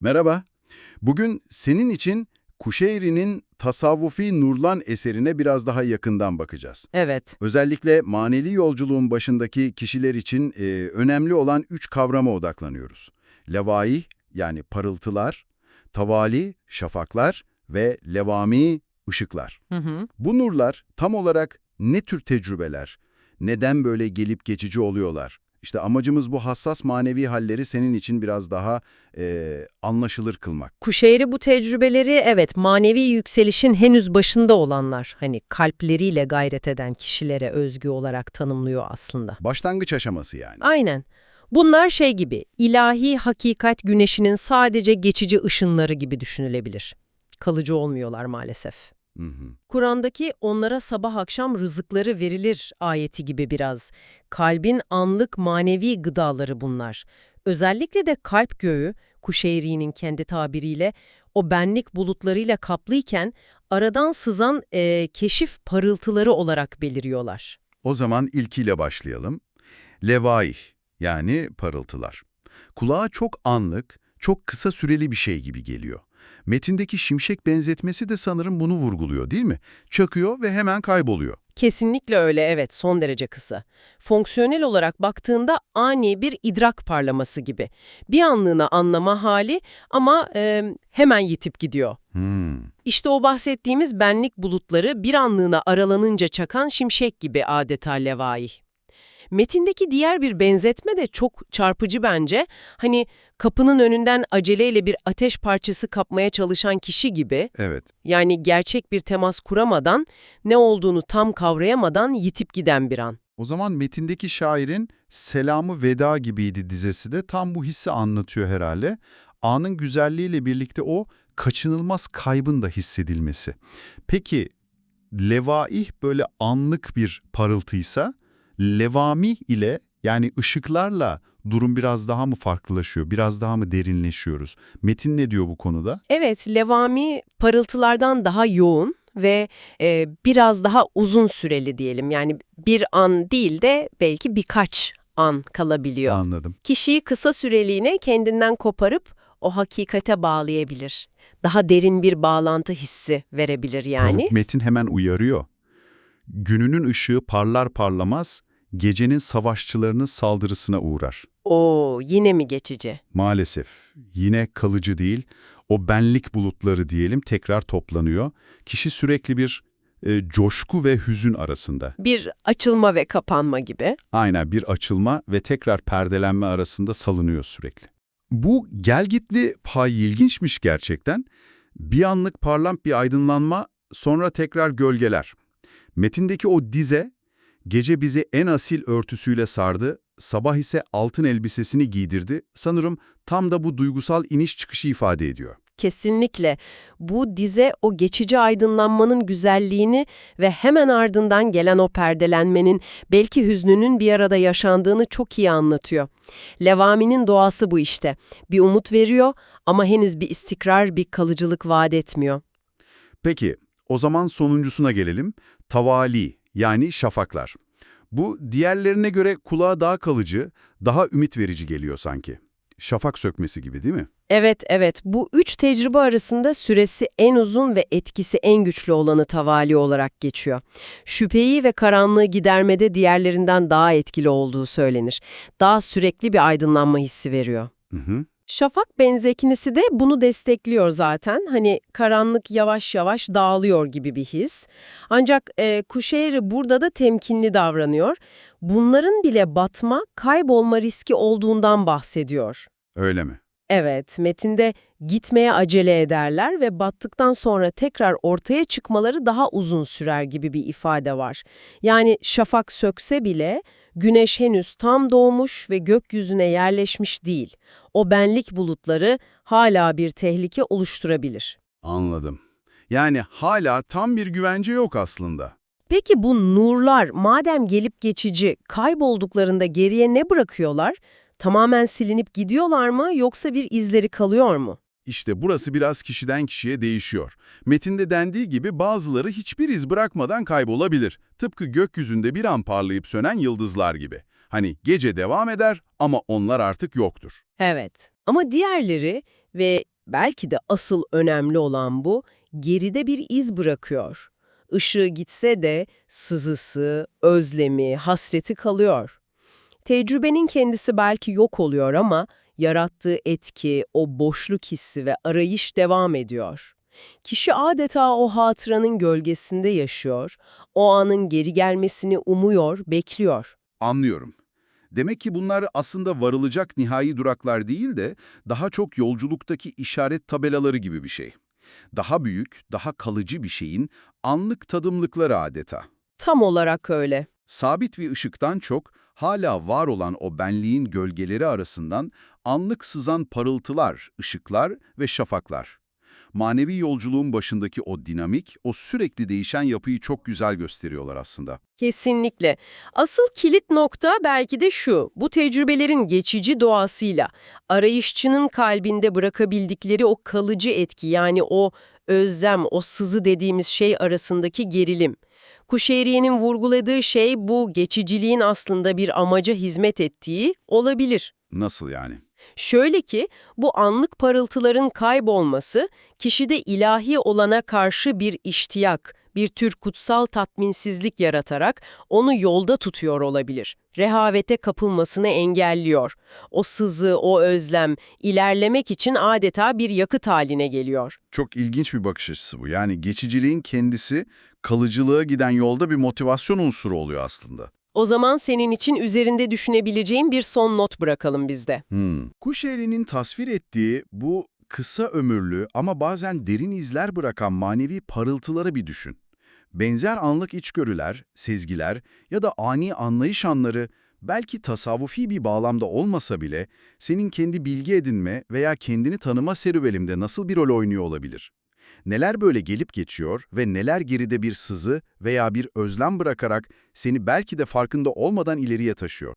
Merhaba. Bugün senin için Kuşeyri'nin Tasavvufi Nurlan eserine biraz daha yakından bakacağız. Evet. Özellikle manevi yolculuğun başındaki kişiler için e, önemli olan üç kavrama odaklanıyoruz. Levaih yani parıltılar, tavali, şafaklar ve levami, ışıklar. Hı hı. Bu nurlar tam olarak ne tür tecrübeler, neden böyle gelip geçici oluyorlar? İşte amacımız bu hassas manevi halleri senin için biraz daha e, anlaşılır kılmak. Kuşeyri bu tecrübeleri evet manevi yükselişin henüz başında olanlar hani kalpleriyle gayret eden kişilere özgü olarak tanımlıyor aslında. Başlangıç aşaması yani. Aynen. Bunlar şey gibi ilahi hakikat güneşinin sadece geçici ışınları gibi düşünülebilir. Kalıcı olmuyorlar maalesef. Kur'an'daki onlara sabah akşam rızıkları verilir ayeti gibi biraz. Kalbin anlık manevi gıdaları bunlar. Özellikle de kalp göğü, Kuşeyri'nin kendi tabiriyle, o benlik bulutlarıyla kaplıyken aradan sızan e, keşif parıltıları olarak beliriyorlar. O zaman ilkiyle başlayalım. Levaih yani parıltılar. Kulağa çok anlık, çok kısa süreli bir şey gibi geliyor. Metindeki şimşek benzetmesi de sanırım bunu vurguluyor değil mi? Çakıyor ve hemen kayboluyor. Kesinlikle öyle evet son derece kısa. Fonksiyonel olarak baktığında ani bir idrak parlaması gibi. Bir anlığına anlama hali ama e, hemen yitip gidiyor. Hmm. İşte o bahsettiğimiz benlik bulutları bir anlığına aralanınca çakan şimşek gibi adeta levai. Metindeki diğer bir benzetme de çok çarpıcı bence. Hani kapının önünden aceleyle bir ateş parçası kapmaya çalışan kişi gibi, Evet. yani gerçek bir temas kuramadan, ne olduğunu tam kavrayamadan yitip giden bir an. O zaman metindeki şairin Selamı Veda gibiydi dizesi de tam bu hissi anlatıyor herhalde. Anın güzelliğiyle birlikte o kaçınılmaz kaybın da hissedilmesi. Peki levaih böyle anlık bir parıltıysa levami ile yani ışıklarla durum biraz daha mı farklılaşıyor, biraz daha mı derinleşiyoruz? Metin ne diyor bu konuda? Evet, levami parıltılardan daha yoğun ve e, biraz daha uzun süreli diyelim. Yani bir an değil de belki birkaç an kalabiliyor. Anladım. Kişiyi kısa süreliğine kendinden koparıp o hakikate bağlayabilir. Daha derin bir bağlantı hissi verebilir yani. Metin hemen uyarıyor. Gününün ışığı parlar parlamaz, gecenin savaşçılarının saldırısına uğrar. Oo, yine mi geçici? Maalesef yine kalıcı değil, o benlik bulutları diyelim tekrar toplanıyor. Kişi sürekli bir e, coşku ve hüzün arasında. Bir açılma ve kapanma gibi. Aynen bir açılma ve tekrar perdelenme arasında salınıyor sürekli. Bu gelgitli pay ilginçmiş gerçekten. Bir anlık parlamp bir aydınlanma, sonra tekrar gölgeler. Metindeki o dize, gece bizi en asil örtüsüyle sardı, sabah ise altın elbisesini giydirdi. Sanırım tam da bu duygusal iniş çıkışı ifade ediyor. Kesinlikle. Bu dize o geçici aydınlanmanın güzelliğini ve hemen ardından gelen o perdelenmenin, belki hüznünün bir arada yaşandığını çok iyi anlatıyor. Levami'nin doğası bu işte. Bir umut veriyor ama henüz bir istikrar, bir kalıcılık vaat etmiyor. Peki, o zaman sonuncusuna gelelim. Tavali, yani şafaklar. Bu diğerlerine göre kulağa daha kalıcı, daha ümit verici geliyor sanki. Şafak sökmesi gibi değil mi? Evet, evet. Bu üç tecrübe arasında süresi en uzun ve etkisi en güçlü olanı tavali olarak geçiyor. Şüpheyi ve karanlığı gidermede diğerlerinden daha etkili olduğu söylenir. Daha sürekli bir aydınlanma hissi veriyor. Hı hı. Şafak benzeknisi de bunu destekliyor zaten. Hani karanlık yavaş yavaş dağılıyor gibi bir his. Ancak e, Kuşeyri burada da temkinli davranıyor. Bunların bile batma, kaybolma riski olduğundan bahsediyor. Öyle mi? Evet, metinde gitmeye acele ederler ve battıktan sonra tekrar ortaya çıkmaları daha uzun sürer gibi bir ifade var. Yani şafak sökse bile güneş henüz tam doğmuş ve gökyüzüne yerleşmiş değil. O benlik bulutları hala bir tehlike oluşturabilir. Anladım. Yani hala tam bir güvence yok aslında. Peki bu nurlar madem gelip geçici, kaybolduklarında geriye ne bırakıyorlar? Tamamen silinip gidiyorlar mı yoksa bir izleri kalıyor mu? İşte burası biraz kişiden kişiye değişiyor. Metinde dendiği gibi bazıları hiçbir iz bırakmadan kaybolabilir. Tıpkı gökyüzünde bir an parlayıp sönen yıldızlar gibi. Hani gece devam eder ama onlar artık yoktur. Evet. Ama diğerleri Ve belki de asıl önemli olan bu, geride bir iz bırakıyor. Işığı gitse de sızısı, özlemi, hasreti kalıyor. Tecrübenin kendisi belki yok oluyor ama yarattığı etki, o boşluk hissi ve arayış devam ediyor. Kişi adeta o hatıranın gölgesinde yaşıyor, o anın geri gelmesini umuyor, bekliyor. Anlıyorum. Demek ki bunlar aslında varılacak nihai duraklar değil de daha çok yolculuktaki işaret tabelaları gibi bir şey. Daha büyük, daha kalıcı bir şeyin anlık tadımlıkları adeta. Tam olarak öyle. Sabit bir ışıktan çok hala var olan o benliğin gölgeleri arasından anlık sızan parıltılar, ışıklar ve şafaklar. Manevi yolculuğun başındaki o dinamik, o sürekli değişen yapıyı çok güzel gösteriyorlar aslında. Kesinlikle. Asıl kilit nokta belki de şu, bu tecrübelerin geçici doğasıyla, arayışçının kalbinde bırakabildikleri o kalıcı etki yani o özlem, o sızı dediğimiz şey arasındaki gerilim. Kuşeyriye'nin vurguladığı şey bu geçiciliğin aslında bir amaca hizmet ettiği olabilir. Nasıl yani? Şöyle ki, bu anlık parıltıların kaybolması, kişide ilahi olana karşı bir iştiyak, bir tür kutsal tatminsizlik yaratarak onu yolda tutuyor olabilir. Rehavete kapılmasını engelliyor. O sızı, o özlem, ilerlemek için adeta bir yakıt haline geliyor. Çok ilginç bir bakış açısı bu. Yani geçiciliğin kendisi kalıcılığa giden yolda bir motivasyon unsuru oluyor aslında. O zaman senin için üzerinde düşünebileceğin bir son not bırakalım bizde. Hmm. Kuşeyri'nin tasvir ettiği bu kısa ömürlü ama bazen derin izler bırakan manevi parıltıları bir düşün. Benzer anlık içgörüler, sezgiler ya da ani anlayış anları belki tasavvufi bir bağlamda olmasa bile senin kendi bilgi edinme veya kendini tanıma serüvenimde nasıl bir rol oynuyor olabilir? Neler böyle gelip geçiyor ve neler geride bir sızı veya bir özlem bırakarak seni belki de farkında olmadan ileriye taşıyor?